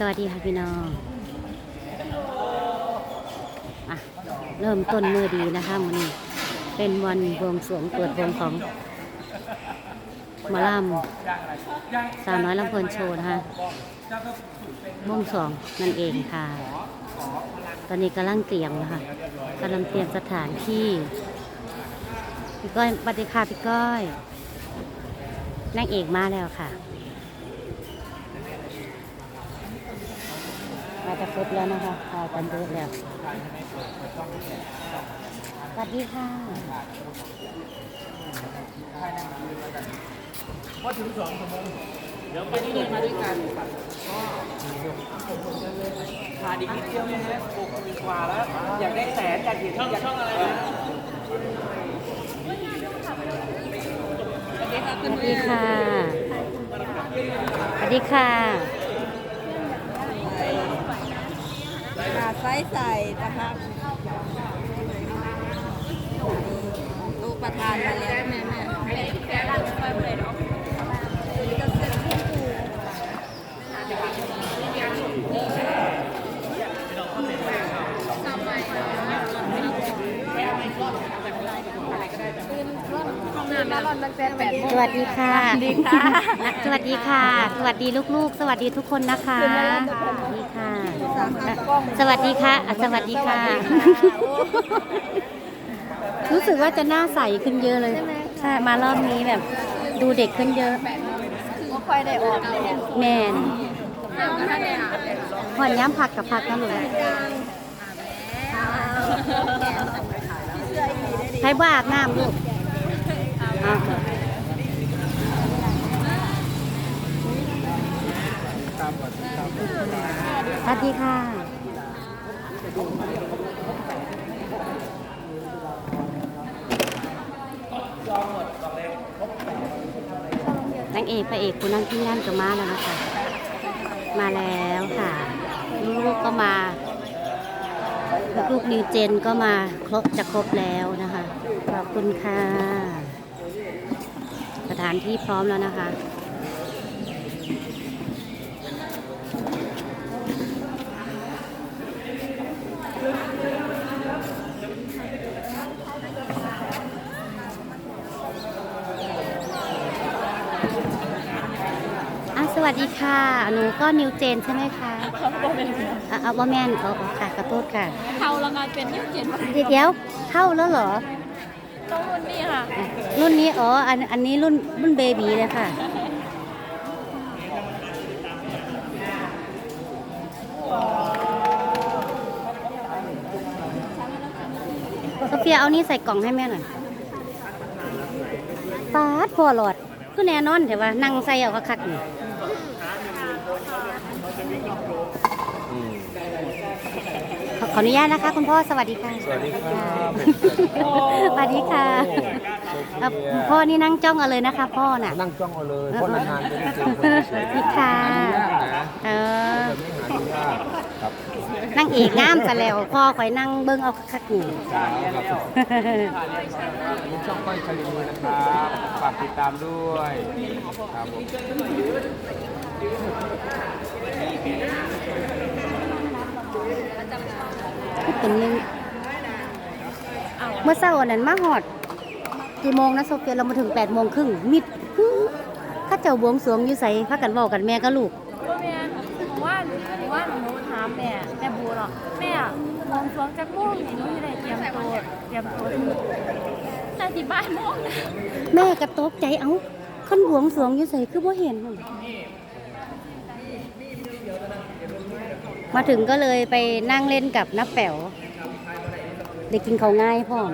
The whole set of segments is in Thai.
สวัสดีค่ะพี่น้องอะเริ่มต้นมือดีนะคะวันนี้ เป็นวันบวงสรวงเปิดวงของหมาล่ำสาวน้อยลำเพลินโชว์นะคะวงสรวงนั่นเองค่ะ ตอนนี้กำลังเตรียมนะคะกำลังเตรียมสถานที่พี่ก้อยปฏิคาพี่ก้อยนางเอกมาแล้วค่ะ มาจะครบแล้วนะคะพอกันเยอะแล้วสวัสดีค่ะขาดอีกนิดเดียวนะฮะหกมื่นกว่าแล้ว อยากได้แสนอยากเห็นช่องช่องอะไรนะสวัสดีค่ะสวัสดีค่ะาดไส้ใส่นะคะลูกประธานมาแล้วแม่แม่ทำไมคะ สวัสดีค่ะ สวัสดีค่ะ สวัสดีลูกๆ สวัสดีทุกคนนะคะ สวัสดีค่ะ สวัสดีค่ะอะ สวัสดีค่ะ รู้สึกว่าจะหน้าใสขึ้นเยอะเลย ใช่ มารอบนี้แบบ ดูเด็กขึ้นเยอะก็ค่อยได้ออกเลยเนี่ยแมนผ่อนย้ำผักกับผักนะหนูใช้บ้าอาบน้ำลูก เอาสวัสดีค่ะ นางเอกพระเอกคุณนั่งที่นั่นก็มาแล้วนะคะ มาแล้วค่ะ ลูกๆก็มา ลูกๆนิวเจนก็มาครบจะครบแล้วนะคะ ขอบคุณค่ะ ถานที่พร้อมแล้วนะคะ อะสวัสดีค่ะ หนูก็นิวเจนใช่ไหมคะอะเอาว่าแม่นเอาเอาค่ะขอโทษค่ะเท่าละงานเป็นนิ้วเขียนเดี๋ยวเดี๋ยวเท่าแล้วเหรอ ต้องรุ่นนี้ค่ะ รุ่นนี้อ๋ออันอันนี้รุ่นรุ่นเบบีเลยค่ะโซเฟียเอานี่ใส่กล่องให้แม่หน่อยปาดพอหลอดคือแน่นอนแต่ว่านั่งใส่เอาคักๆนี่ อขออนุญาตนะคะคุณพ่อสวัสดีค่ะ สวัสดีครับสวัสดีค่ะเอ่อพ่อนี่นั่งจ้องเอาเลยนะคะ พ่อน่ะ นั่งจ้องเอาเลยเพราะนานๆจะได้เจอคนสวยพี่ค่ะหาดูยากนะเออแบบนี้หาดูยากครับนั่งเอกงามซะแล้วพ่อคอยนั่งเบิ้งเอาคักๆนี่ครับนี่ช่องก้อยชาลินีนะครับฝากติดตามด้วยครับผม เป็นหนึงเมื่อเช้าอันนั้นมาหอดกี่โมงนะโซเฟียเรามาถึง8ปดโมงครึ่งมิดข้าเจ้าบวงสรวงอยู่ใส่พากันบอกกันแม่ก็ลูกว่าแม่ว่าว่าหนูถามแม่แม่บูหรอกแม่มองสวงจากม่วงนี่หนูจะได้เตรียมตัวเตรียมตัวนาทีบ้านม่วงแม่กระตกใจเอ้าคนบวงสรวงอยู่ใส่คือบ่เห็น มาถึงก็เลยไปนั่งเล่นกับน้าแป๋วได้กินเขาง่ายพ่อม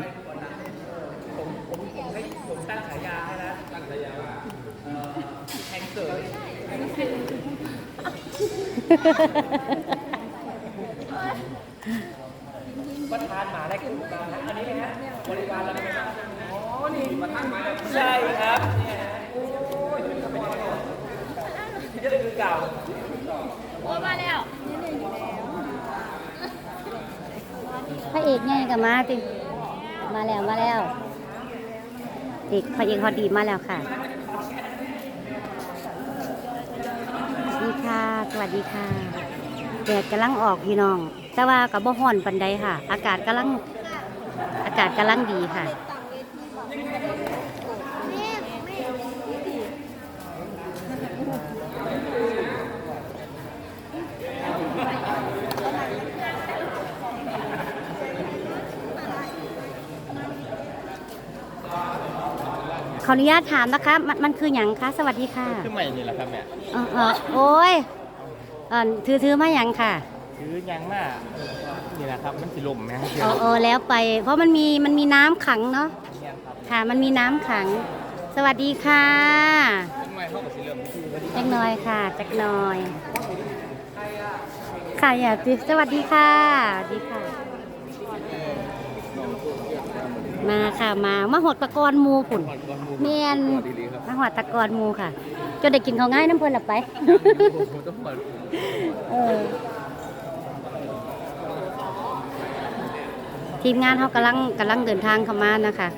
ใช่ครับเนี่ยโอ้ยเยอะคือเก่าโอ้มาแล้ว พระเอกไงกับมาติมาแล้วมาแล้วเอกพระเอกฮอตดีมาแล้วค่ะสวัสดีค่ะ สวัสดีค่ะแดดกำลังออกพี่น้อง แต่ว่ากับบ่ฮ้อนปันใดค่ะ อากาศกำลังอากาศกำลังดีค่ะ ขออนุญาตถามนะคะ มันมันคืออย่างคะ สวัสดีค่ะขึ้นใหม่นี่แหละครับแม่เออเออโอ้ยเออถือถือมาอย่างค่ะคือยังมากนี่แหละครับมันสิลมไหมครับเออเออแล้วไป เพราะมันมีมันมีน้ำขังเนาะเนี่ยครับค่ะ มันมีน้ำขัง สวัสดีค่ะขึ้นใหม่เข้ากับสิลมที่วันนี้จักหน่อยค่ะจักหน่อยค่ะอย่าติสวัสดีค่ะสวัสดีค่ะ มาค่ะมามาหดตะกอนหมูผุ่นเมียนมาหดตะกอนหมูค่ะจนได้กินเขาวง่ายน้ำเพลินหลับไปต้องหมดเออทีมงานเขากำลังกำลังเดินทางเข้ามานะคะ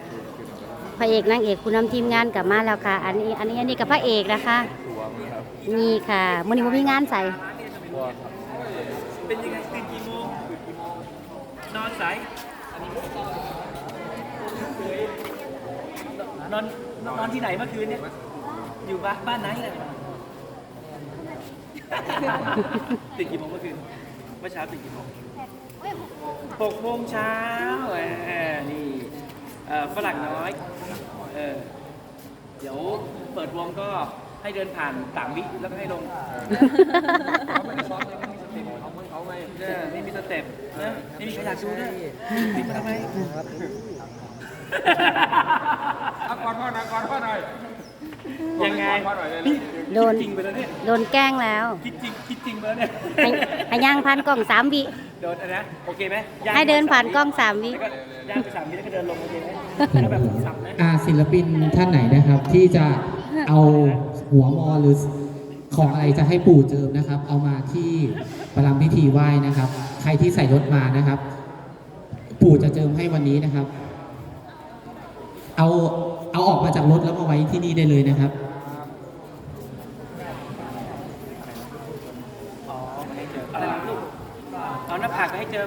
พระเอกนางเอกคุณนำทีมงานกลับมาแล้วค่ะ อันนี้อันนี้อันนี้กับพระเอกนะคะตัวมั้งครับนี่ค่ะมันนี้มันมีงานใส่ตัวครับเป็นยังไงตื่นกี่โมงนอนสาย นอนนอนที่ไหนเมื่อคืนเนี่ย อยู่บ้านบ้านไหนเนี่ยตื่นกี่โมงเมื่อคืน เมื่อเช้าตื่นกี่โมงหกโมงเช้าแหมนี่เอ่อฝรั่งน้อย เออ เดี๋ยวเปิดวงก็ให้เดินผ่านสามวิแล้วก็ให้ลงเขาไม่ได้ซ้อมเลยไม่มีสติเขาเหมือนเขาไงเออไม่มีสเต็ปนะไม่มีใครอยากดูด้วยติดมาทำไม เอาก่อนพ่อหน่อยก่อนพ่อหน่อยยังไงก่อนพ่อหน่อยเลยนี่โดนคิจริงไปแล้วเนี่ยโดนแกล้งแล้วคิดจริงคิดจริงไปแล้วเนี่ยให้ให้ย่างผ่านกล้องสามวิ โดนอันนะโอเคไหมย่งให้เดินผ่านกล้องสามวิ แล้วก็ย่างไปสามวิแล้วก็เดินลงโอเคไหมแล้วแบบสับนะ อ่าศิลปินท่านไหนนะครับ ที่จะเอาหัวมอหรือของอะไรจะให้ปู่เจิมนะครับ เอามาที่ประรำพิธีไหว้นะครับ ใครที่ใส่รถมานะครับ ปู่จะเจิมให้วันนี้นะครับ เอาเอาออกมาจากรถแล้วมาไว้ที่นี่ได้เลยนะครับอ๋อให้เจออะไรนะลูกเอาหน้าผากไปให้เจอ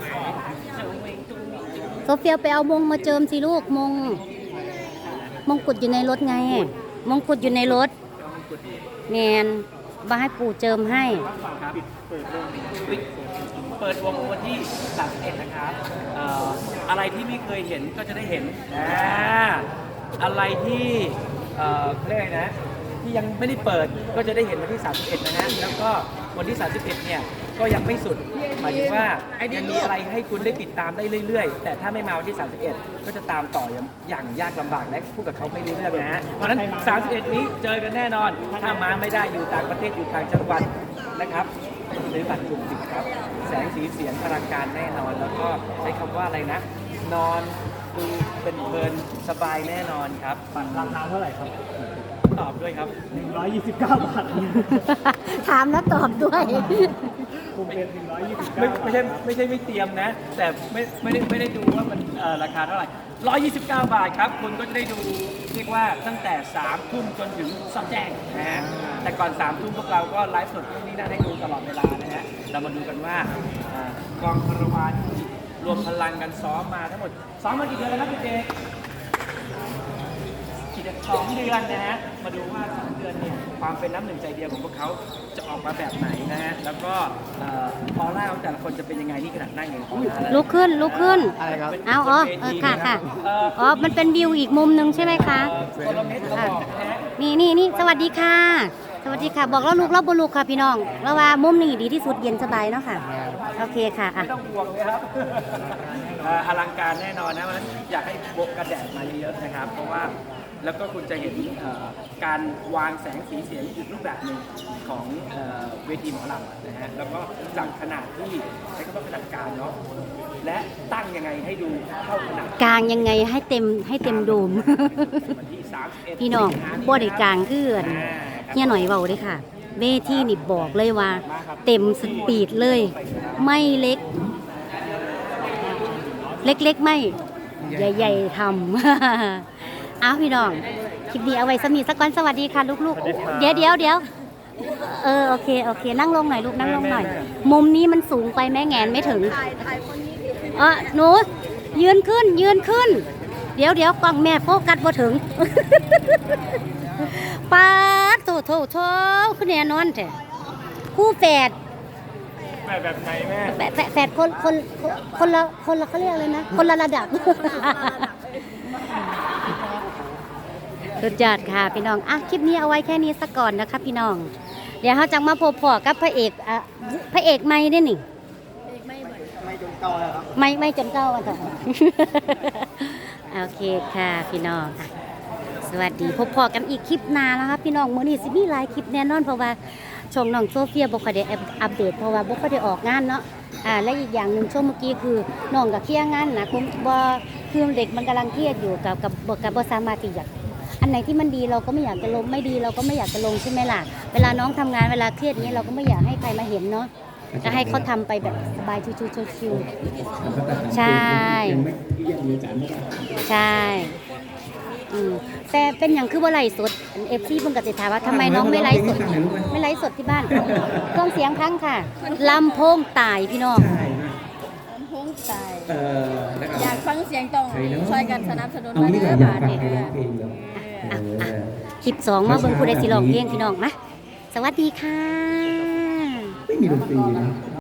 เจอเวงตุ้งตุ้งโซเฟียไปเอามงมาเจิมสิลูกมง มงกุฎอยู่ในรถไง มงกุฎอยู่ในรถแมนมาให้ปู่เจิมให้ ครับ เปิดวงวงวันที่31นะครับเอ่ออะไรที่ไม่เคยเห็นก็จะได้เห็นอ่าอะไรที่เอ่อเขาเรียกอะไรนะ ที่ยังไม่ได้เปิดก็จะได้เห็นวันที่ 31 นะฮะ แล้วก็วันที่ 31 เนี่ย ก็ยังไม่สุด หมายถึงว่ายังมีอะไรให้คุณได้ติดตามได้เรื่อยๆ แต่ถ้าไม่มาวันที่ 31 ก็จะตามต่ออย่างอย่างยากลำบากและพูดกับเขาไม่รู้เรื่องนะฮะ เพราะฉะนั้น 31 นี้เจอกันแน่นอน ถ้ามาไม่ได้อยู่ต่างประเทศอยู่ต่างจังหวัดนะครับ ซื้อบัตรกลุ่มปิดครับ แสงสีเสียงอลังการแน่นอน แล้วก็ใช้คำว่าอะไรนะ นอนดูเป็นเพลินสบายแน่นอนครับ บัตรราคาเท่าไหร่ครับ ตอบด้วยครับ 129 บาทถามแล้วตอบด้วยไม่ไม่ใช่ไม่ใช่ไม่เตรียมนะ แต่ไม่ไม่ได้ไม่ได้ดูว่ามันเอ่อราคาเท่าไหร่ 129 บาทครับ คุณก็จะได้ดู เรียกว่าตั้งแต่3ทุ่มจนถึงสองแจ้งนะฮะแต่ก่อน3ทุ่มพวกเราก็ไลฟ์สดพวกนี้น่าได้ดูตลอดเวลานะฮะเรามาดูกันว่าอ่อกองคารวานรวมพลังกันซ้อมมาทั้งหมดซ้อมมากี่เดือนแล้วครับพี่เจ ดือนสองเดือนนะฮะ มาดูว่าสองเดือนเนี่ยความเป็นน้ำหนึ่งใจเดียวของพวกเขาจะออกมาแบบไหนนะฮะ แล้วก็เอ่อออร่าของแต่ละคนจะเป็นยังไงนี่ขนาดนั่งอย่างออร่าแล้วลุกขึ้นลุกขึ้น อะไรครับ เอาอ๋อเออค่ะค่ะอ๋อมันเป็นวิวอีกมุมหนึ่งใช่ไหมคะคนละเม็ดเขาบอกนะฮะ นี่นี่นี่สวัสดีค่ะ สวัสดีค่ะ บอกแล้วลูกแล้วบลูกค่ะพี่น้องแล้วว่ามุมนี้ดีที่สุดเย็นสบายเนาะค่ะ โอเคค่ะอะ ไม่ต้องห่วงเลยครับ เอ่ออลังการแน่นอนนะเพราะฉะนั้นอยากให้โบกกระแดดมาเยอะๆนะครับ เพราะว่า แล้วก็คุณจะเห็นเอ่อการวางแสงสีเสียงอีกรูปแบบหนึ่งของเอ่อเวทีหมอลำนะฮะแล้วก็จากขนาดที่ใช้คำว่าขนาดกลางเนาะและตั้งยังไงให้ดูเข้าขนาดกลางยังไงให้เต็มให้เต็มโดมวันที่31พี่น้องสิหาบ่ได้กลางคืออ่าเฮียหน่อยเบาเลยค่ะ เวทีนี่บอกเลยว่า เต็มสปีดเลย ไม่เล็ก เล็กๆไม่ ใหญ่ ๆทำ อ้าวพี่น้อง คลิปนี้เอาไว้สมีสักวันสวัสดีค่ะลูกๆ เดี๋ยวเดี๋ยวเดี๋ยวเออโอเคโอเค นั่งลงหน่อยลูกนั่งลงหน่อย มุมนี้มันสูงไปแม่แงนไม่ถึงเออหนูยืนขึ้นยืนขึ้น เดี๋ยวเดี๋ยวกล้องแม่โฟกัสบ่ถึงป้าดโถโถโถขึ้นแน่นอนแท้คู่แฝดแม่แบบไหนแม่แฝดแฝดแฝดคนคนคนละคนละเขาเรียกอะไรนะ คนละระดับ สุดยอดค่ะพี่น้องอะคลิปนี้เอาไว้แค่นี้สักก่อนนะคะพี่น้อง เดี๋ยวเขาจะมาพบพอกับพระเอกอะพระเอกไม่ได้นี่ไม่จนเก่าแล้วครับไม่ไม่จนเก่าวันต่อโอเคค่ะพี่น้องอะสวัสดีพบพอกันอีกคลิปหน้าแล้วครับพี่น้องมื้อนี้สิมีหลายคลิปแน่นอนเพราะว่าช่องน้องโซเฟียบ่ค่อยได้อัปเดตเพราะว่าบ่ค่อยได้ออกงานเนาะอ่าและอีกอย่างหนึ่งช่วงเมื่อกี้คือน้องกับเคลียร์งานนะผมบ่คือเด็กมันกำลังเครียดอยู่กับกับบ่กับบ่สามารถที่จะ อันไหนที่มันดีเราก็ไม่อยากจะลงไม่ดีเราก็ไม่อยากจะลงใช่ไหมล่ะ เวลาน้องทำงานเวลาเครียดอย่างนี้เราก็ไม่อยากให้ใครมาเห็นเนาะจะให้เขาทำไปแบบสบายชิวๆชิวๆใช่ ใช่อืมแต่เป็นอย่างคือว่าไลฟ์สดเอฟซีเพิ่งกติถามว่าทำไมน้องไม่ไลฟ์สดไม่ไลฟ์สดที่บ้านเครื่องเสียงพังค่ะลำโพงตายพี่น้องพุ่งใจเออแล้วก็อยากฟังเสียงตรงใครเนาะช่วยกันสนับสนุนเอามางี้เด้ดีกอว่าอยากบาทฟังนี่ใครร้ องเพลงเหรอเออคลิปสองมาเบิ่งผู้ใดสิร้องเพลงพี่น้องมาสวัสดีค่ะ ไม่มีดนตรีนะ